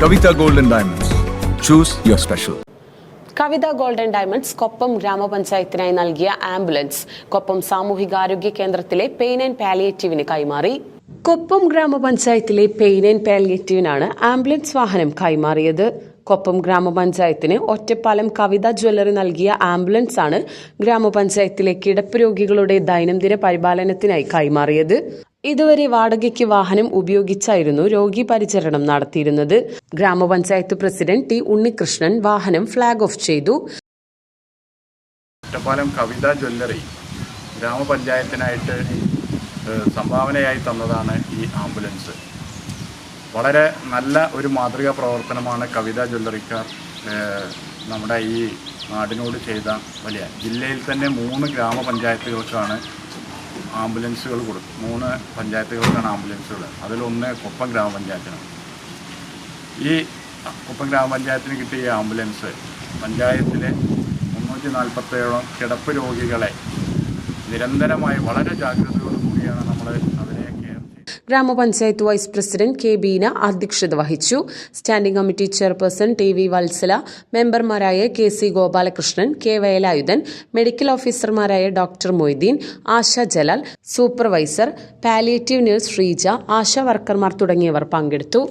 Kavita golden diamonds. Choose your special Kavita golden diamonds Koppam ഗ്രാമപഞ്ചായത്തിനായി നൽകിയ ambulance. Koppam സാമൂഹികാരോഗ്യ കേന്ദ്രത്തിലെ pain and പാലിയേറ്റീവിന് കൈമാറി. കൊപ്പം ഗ്രാമപഞ്ചായത്തിലെ pain and പാലിയേറ്റീവിനാണ് ambulance വാഹനം കൈമാറിയത്. കൊപ്പം ഗ്രാമപഞ്ചായത്തിന് ഒറ്റപ്പാലം കവിത ജ്വല്ലറി നൽകിയ ആംബുലൻസ് ആണ് ഗ്രാമപഞ്ചായത്തിലെ കിടപ്പ് രോഗികളുടെ ദൈനംദിന പരിപാലനത്തിനായി കൈമാറിയത്. ഇതുവരെ വാടകയ്ക്ക് വാഹനം ഉപയോഗിച്ചായിരുന്നു രോഗി പരിചരണം നടത്തിയിരുന്നത്. ഗ്രാമപഞ്ചായത്ത് പ്രസിഡന്റ് ടി ഉണ്ണികൃഷ്ണൻ വാഹനം ഫ്ളാഗ് ഓഫ് ചെയ്തു. ഒറ്റപ്പാലം കവിത ജ്വല്ലറി ഗ്രാമപഞ്ചായത്തിനായിട്ട് സംഭാവനയായി തന്നതാണ് ഈ ആംബുലൻസ്. വളരെ നല്ല ഒരു മാതൃകാ പ്രവർത്തനമാണ് കവിത ജ്വല്ലറിക്കാർ നമ്മുടെ ഈ നാടിനോട് ചെയ്ത വലിയ ജില്ലയിൽ തന്നെ മൂന്ന് ഗ്രാമപഞ്ചായത്തുകൾക്കാണ് ആംബുലൻസുകൾ കൊടുത്തു മൂന്ന് പഞ്ചായത്തുകൾക്കാണ് ആംബുലൻസുകൾ. അതിലൊന്ന് കൊപ്പം ഗ്രാമപഞ്ചായത്തിനാണ്. ഈ കുപ്പം ഗ്രാമപഞ്ചായത്തിന് കിട്ടിയ ആംബുലൻസ് പഞ്ചായത്തിലെ മുന്നൂറ്റി നാൽപ്പത്തേഴോളം കിടപ്പ് രോഗികളെ നിരന്തരമായി വളരെ ജാഗ്രതയോടുകൂടിയാണ് നമ്മൾ അതിനെ ഗ്രാമപഞ്ചായത്ത് വൈസ് പ്രസിഡന്റ് കെ ബീന അധ്യക്ഷത വഹിച്ചു. Standing committee chairperson T V Valsala മെമ്പർമാരായ K C Gopalakrishnan K Velayudhan medical ഓഫീസർമാരായ doctor Moideen Asha Jalal supervisor palliative nurse Sreeja ASHA വർക്കർമാർ തുടങ്ങിയവർ പങ്കെടുത്തു.